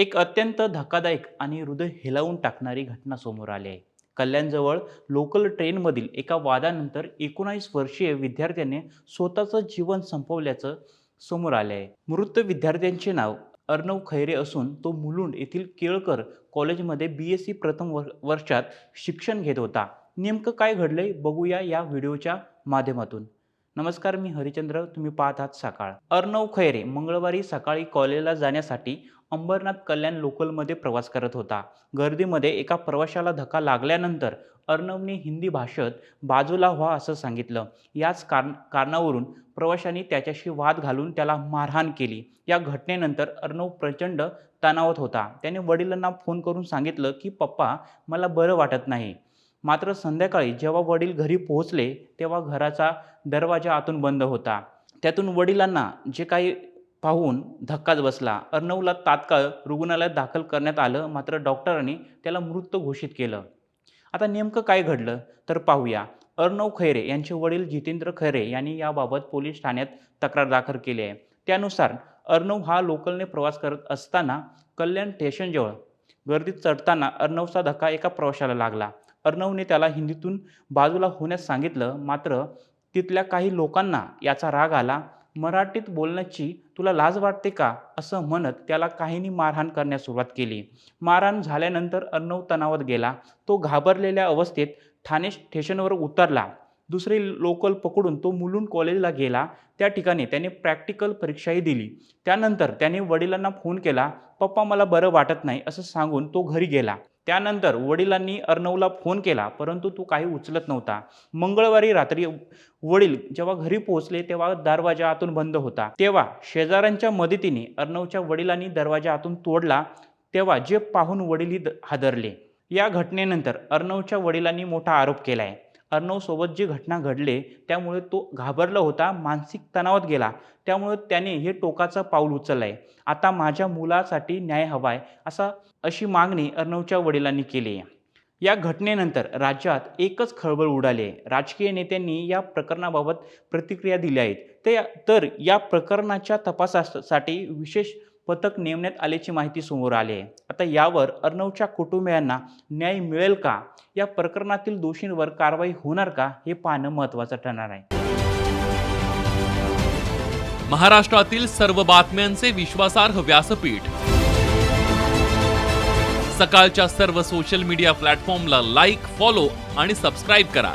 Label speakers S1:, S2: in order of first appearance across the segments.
S1: एक अत्यंत धक्कादायक आणि हृदय हेलावून टाकणारी घटना समोर आली आहे. कल्याणजवळ लोकल ट्रेनमधील एका वादानंतर एकोणावीस वर्षीय विद्यार्थ्याने स्वतःचं जीवन संपवल्याचं समोर आले आहे. मृत विद्यार्थ्यांचे नाव अर्णव खैरे असून तो मुलुंड येथील केळकर कॉलेजमध्ये बी एस सी प्रथम वर वर्षात शिक्षण घेत होता. नेमकं काय घडलंय बघूया या व्हिडिओच्या माध्यमातून. नमस्कार मी हरिचंद्र. तुम्ही पाहत आहात सकाळ. अर्णव खैरे मंगळवारी सकाळी कॉलेजला जाण्यासाठी अंबरनाथ कल्याण लोकलमध्ये प्रवास करत होता. गर्दीमध्ये एका प्रवाशाला धक्का लागल्यानंतर अर्णवने हिंदी भाषेत बाजूला व्हा असं सांगितलं. याच कार कारणावरून प्रवाशांनी त्याच्याशी वाद घालून त्याला मारहाण केली. या घटनेनंतर अर्णव प्रचंड तणावात होता. त्याने वडिलांना फोन करून सांगितलं की पप्पा मला बरं वाटत नाही. मात्र संध्याकाळी जेव्हा वडील घरी पोहोचले तेव्हा घराचा दरवाजा आतून बंद होता. त्यातून वडिलांना जे काही पाहून धक्काच बसला. अर्णवला तात्काळ रुग्णालयात दाखल करण्यात आलं मात्र डॉक्टरांनी त्याला मृत घोषित केलं. आता नेमकं काय घडलं? तर पाहूया. अर्णव खैरे यांचे वडील जितेंद्र खैरे यांनी याबाबत पोलीस ठाण्यात तक्रार दाखल केली आहे. त्यानुसार अर्णव हा लोकलने प्रवास करत असताना कल्याण स्टेशनजवळ गर्दीत चढताना अर्णवचा धक्का एका प्रवाशाला लागला. अर्णवने त्याला हिंदीतून बाजूला होण्यास सांगितलं. मात्र तिथल्या काही लोकांना याचा राग आला. मराठीत बोलण्याची तुला लाज वाटते का? असं म्हणत त्याला काहींनी मारहाण करण्यास सुरुवात केली. मारहाण झाल्यानंतर अर्णव तणावात गेला. तो घाबरलेल्या अवस्थेत ठाणे स्टेशनवर उतरला. दुसरे लोकल पकडून तो मुलून कॉलेजला गेला. त्या ठिकाणी त्याने प्रॅक्टिकल परीक्षाही दिली. त्यानंतर त्याने वडिलांना फोन केला पप्पा मला बरं वाटत नाही असं सांगून तो घरी गेला. त्यानंतर वडिलांनी अर्णवला फोन केला परंतु तो काही उचलत नव्हता. मंगळवारी रात्री वडील जेव्हा घरी पोहोचले तेव्हा दरवाजा आतून बंद होता. तेव्हा शेजाऱ्यांच्या मदतीने अर्णवच्या वडिलांनी दरवाजा आतून तोडला तेव्हा जे पाहून वडीलही हादरले. या घटनेनंतर अर्णवच्या वडिलांनी मोठा आरोप केला आहे अर्णवसोबत जे घटना घडले त्यामुळे तो घाबरला होता मानसिक तणावात गेला. त्यामुळे त्याने हे टोकाचं पाऊल उचललं आहे आता माझ्या मुलासाठी न्याय हवा आहे असा अशी मागणी अर्णवच्या वडिलांनी केली आहे. या घटनेनंतर राज्यात एकच खळबळ उडाली आहे. राजकीय नेत्यांनी या प्रकरणाबाबत प्रतिक्रिया दिल्या आहेत. ते तर या प्रकरणाच्या तपासासाठी विशेष पथक नेमण्यात आल्याची माहिती समोर आली आहे. आता यावर अर्णवच्या कुटुंबियांना न्याय मिळेल का? या प्रकरणातील दोषींवर कारवाई होणार का? हे पाहणं महत्त्वाचं ठरणार आहे.
S2: महाराष्ट्रातील सर्व बातम्यांचे विश्वासार्ह व्यासपीठ. सकाळच्या सर्व सोशल मीडिया प्लॅटफॉर्मला लाईक फॉलो आणि सबस्क्राईब करा.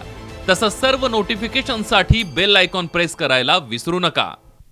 S2: तसंच सर्व नोटिफिकेशनसाठी बेल आयकॉन प्रेस करायला विसरू नका.